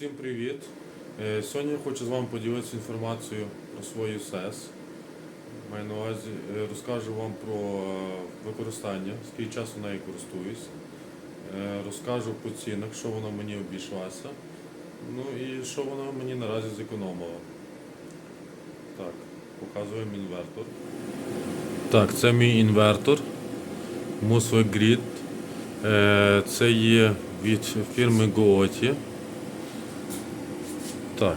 Всім привіт! Е, Сьогодні я хочу з вами поділитися інформацією про свою СЕС. Маю на увазі, е, розкажу вам про е, використання, скільки часу нею користуюсь. Розкажу по цінах, що вона мені обійшлася. Ну і що вона мені наразі зекономила. Так, показуємо інвертор. Так, це мій інвертор. Muswell Grid. Це є від фірми Gooty. Так,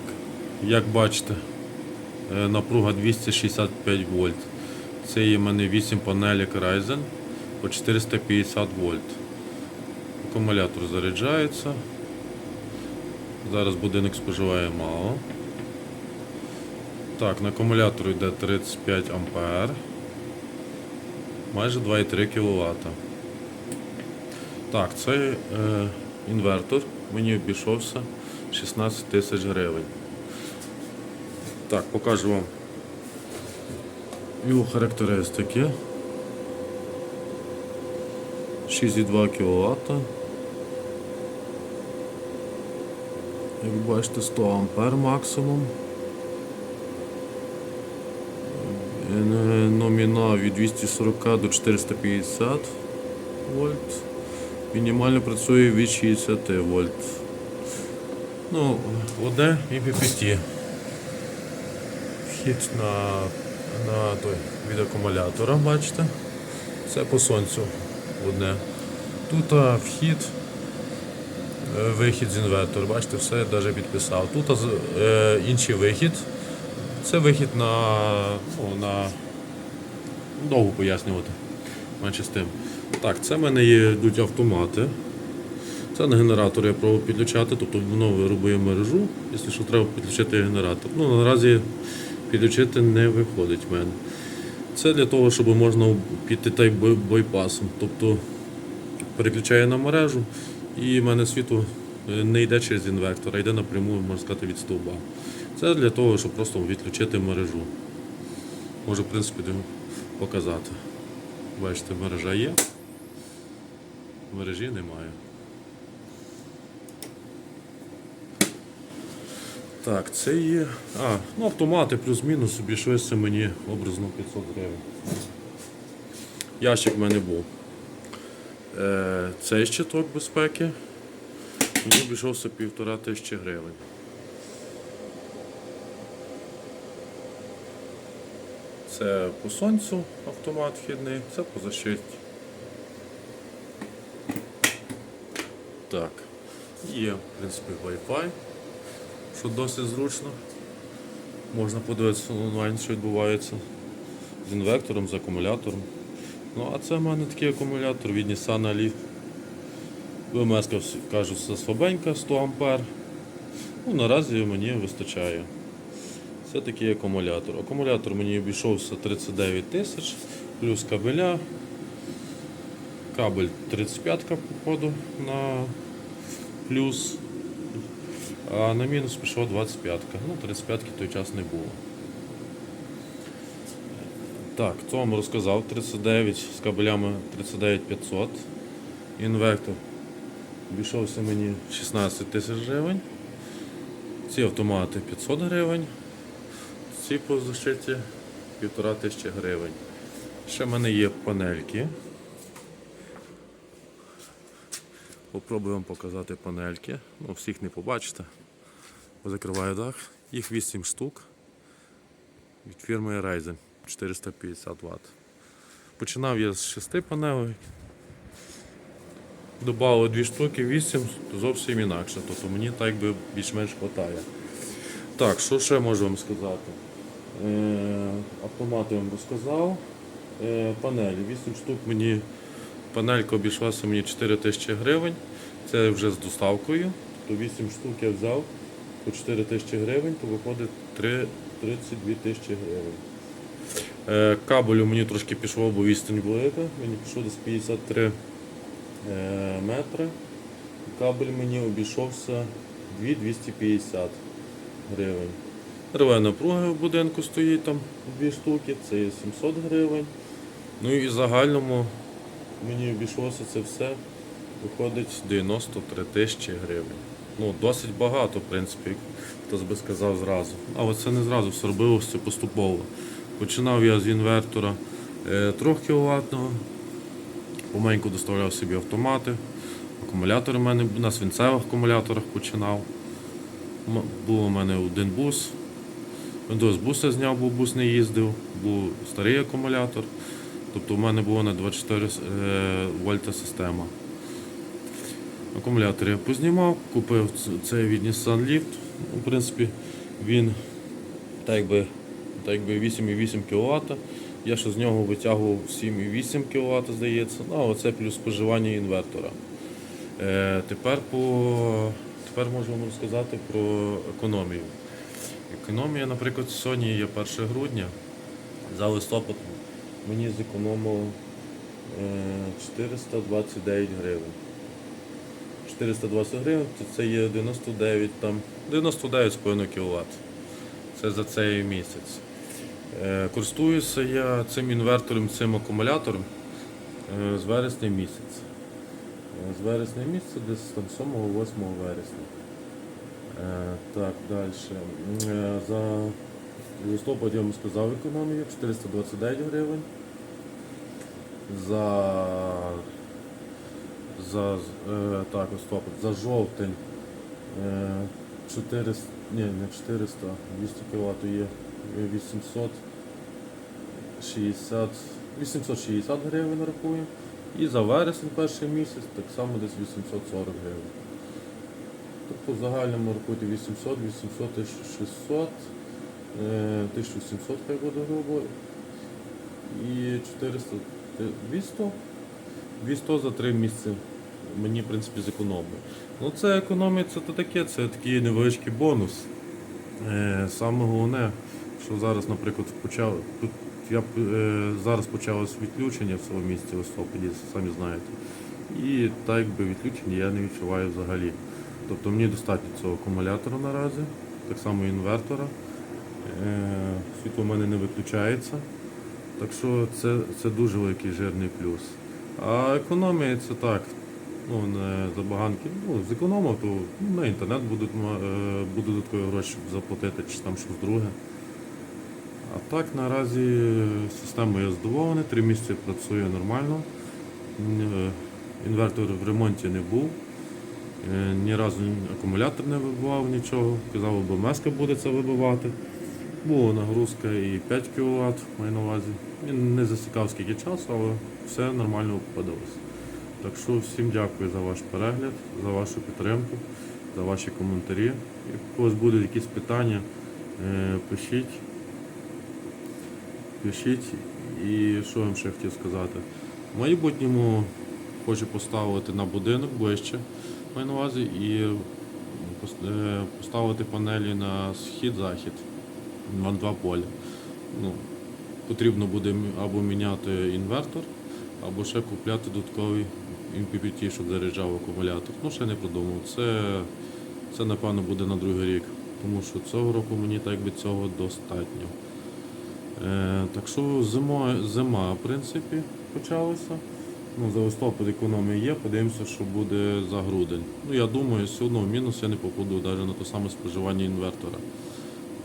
як бачите, е, напруга 265 вольт. Це є в мене 8 панелек Ryzen по 450 вольт. Акумулятор заряджається. Зараз будинок споживає мало. Так, на акумулятор йде 35 ампер. Майже 2,3 кВт. Так, цей е, інвертор мені обійшовся 16 тисяч гривень. Так, покажу вам його характеристики. 6,2 кВт. Як бачите, 100 ампер максимум. Е, Номінал від 240 до 450 вольт. Мінімально працює від 60 вольт. Ну, одне і PPT. Вхід на, на той від акумулятора, бачите? Це по сонцю одне. Тут а, вхід, е, вихід з інвертора, бачите, все я навіть підписав. Тут а, е, інший вихід. Це вихід на, ну, на довго пояснювати. Менше з тим. Так, це в мене є йдуть автомати. Це на генератор я пробую підключати, тобто воно виробує мережу, якщо що треба підключити генератор. Ну, наразі підключити не виходить в мене. Це для того, щоб можна піти та бойпасом. Тобто переключаю на мережу і в мене світло е, не йде через інвертор, а йде напряму, можна сказати, від стовба. Це для того, щоб просто відключити мережу. Можу, в принципі, показати. Бачите, мережа є, мережі немає. Так, це є. А, ну автомати плюс-мінус обійшлося мені образно 500 гривень. Ящик в мене був. Е, цей щиток безпеки. Мені обійшовся півтора тисячі гривень. Це по сонцю автомат вхідний, це по защиті. Так, є, в принципі, Wi-Fi що досить зручно. Можна подивитися онлайн, що відбувається з інвектором, з акумулятором. Ну, а це в мене такий акумулятор від Nissan Leaf. ВМС кажуть, це слабенька 100 А. Ну, наразі мені вистачає. Це такий акумулятор. Акумулятор мені обійшовся 39 тисяч, плюс кабеля. Кабель 35 походу на плюс а на мінус пішов 25-ка. Ну, 35-ки той час не було. Так, вам розказав 39 з кабелями 39500. Інвектор обійшовся мені 16 тисяч гривень. Ці автомати 500 гривень. Ці по защиті 1,5 тисячі гривень. Ще в мене є панельки. Попробую вам показати панельки. Ну, всіх не побачите. Закриваю дах. Їх 8 штук від фірми Ryzen 450 Вт. Починав я з 6 панелей. Добавили 2 штуки, 8, то зовсім інакше. Тобто мені так би більш-менш вистачає. Так, що ще можу вам сказати? Е, автомати вам розказав. Е, панелі. 8 штук мені Панелька обійшлася мені 4 тисячі гривень. Це вже з доставкою. То 8 штук я взяв по 4 тисячі гривень, то виходить 3, 32 тисячі гривень. Е, кабелю мені трошки пішло, бо відстань велика. Мені пішло десь 53 е, метри. Кабель мені обійшовся 2250 гривень. Реве напруга в будинку стоїть там 2 штуки, це є 700 гривень. Ну і в загальному мені обійшлося це все, виходить 93 тисячі гривень. Ну, досить багато, в принципі, хтось би сказав зразу. Але це не зразу, все робилося поступово. Починав я з інвертора е, 3 кВт, помаленьку доставляв собі автомати. Акумулятори в мене на свинцевих акумуляторах починав. Був у мене один бус. З буса зняв, бо бус не їздив, був старий акумулятор. Тобто у мене була на 24 е, вольта система. Акумулятор я познімав, купив цей від Nissan Leaf. Ну, В принципі, він так якби, так якби 8,8 кВт. Я ще з нього витягував 7,8 кВт, здається. Ну, а оце плюс споживання інвертора. Е, тепер, по, тепер можу вам розказати про економію. Економія, наприклад, сьогодні є 1 грудня. За листопад мені зекономило е, 429 гривень. 420 гривень, то це є 99 там, 99,5 кВт. Це за цей місяць. Е, Користуюся я цим інвертором, цим акумулятором е, з вересня місяця. Е, З вересня місяця, десь там 7-8 вересня. Так, далі. За листопад я вам сказав економію 429 гривень. За, за е, так, листопад, за жовтень е, 400, ні, не 400, 200 кВт є е, 860, 860 гривень рахуємо. І за вересень перший місяць так само десь 840 гривень. Тобто в загальному рахуйте 800, 800, 1600, е, 1700 хай буде грубо. І 400, ти- 200, 200 за 3 місяці мені, в принципі, зекономить. Ну це економія, це то таке, це такий невеличкий бонус. Е, Саме головне, що зараз, наприклад, почав, тут я, е, зараз почалось відключення в цьому місці листопаді, самі знаєте. І так якби відключення я не відчуваю взагалі. Тобто мені достатньо цього акумулятора наразі, так само інвертора. Е, Світло в мене не виключається. Так що це, це дуже великий жирний плюс. А економія це так. Ну, не забаганки. Ну, зекономив, то ну, на інтернет будуть, е, буду додаткові гроші заплатити чи там щось друге. А так наразі системою я задоволений, три місяці працює нормально. Е, Інвертор в ремонті не був. Е, Ні разу акумулятор не вибивав нічого. Казав, меска буде це вибивати. Була нагрузка і 5 кВт, маю на увазі. Він не засікав скільки часу, але все нормально впадалося. Так що всім дякую за ваш перегляд, за вашу підтримку, за ваші коментарі. Якщо у вас будуть якісь питання, е, пишіть. Пишіть. І що вам ще хотів сказати? В майбутньому хочу поставити на будинок ближче, маю на увазі, і е, поставити панелі на схід-захід на два поля. Ну, потрібно буде або міняти інвертор, або ще купляти додатковий MPPT, щоб заряджав акумулятор. Ну, ще не продумав. Це, це напевно буде на другий рік, тому що цього року мені так би цього достатньо. Е, так що зима, зима, в принципі, почалася. Ну, за листопад економія є, подивимося, що буде за грудень. Ну, я думаю, все одно в мінус я не попаду навіть на те саме споживання інвертора.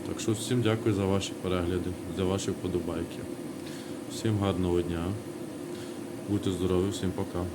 Так що всім дякую за ваші перегляди, за ваші вподобайки. Всім гарного дня. Будьте здорові, всім пока.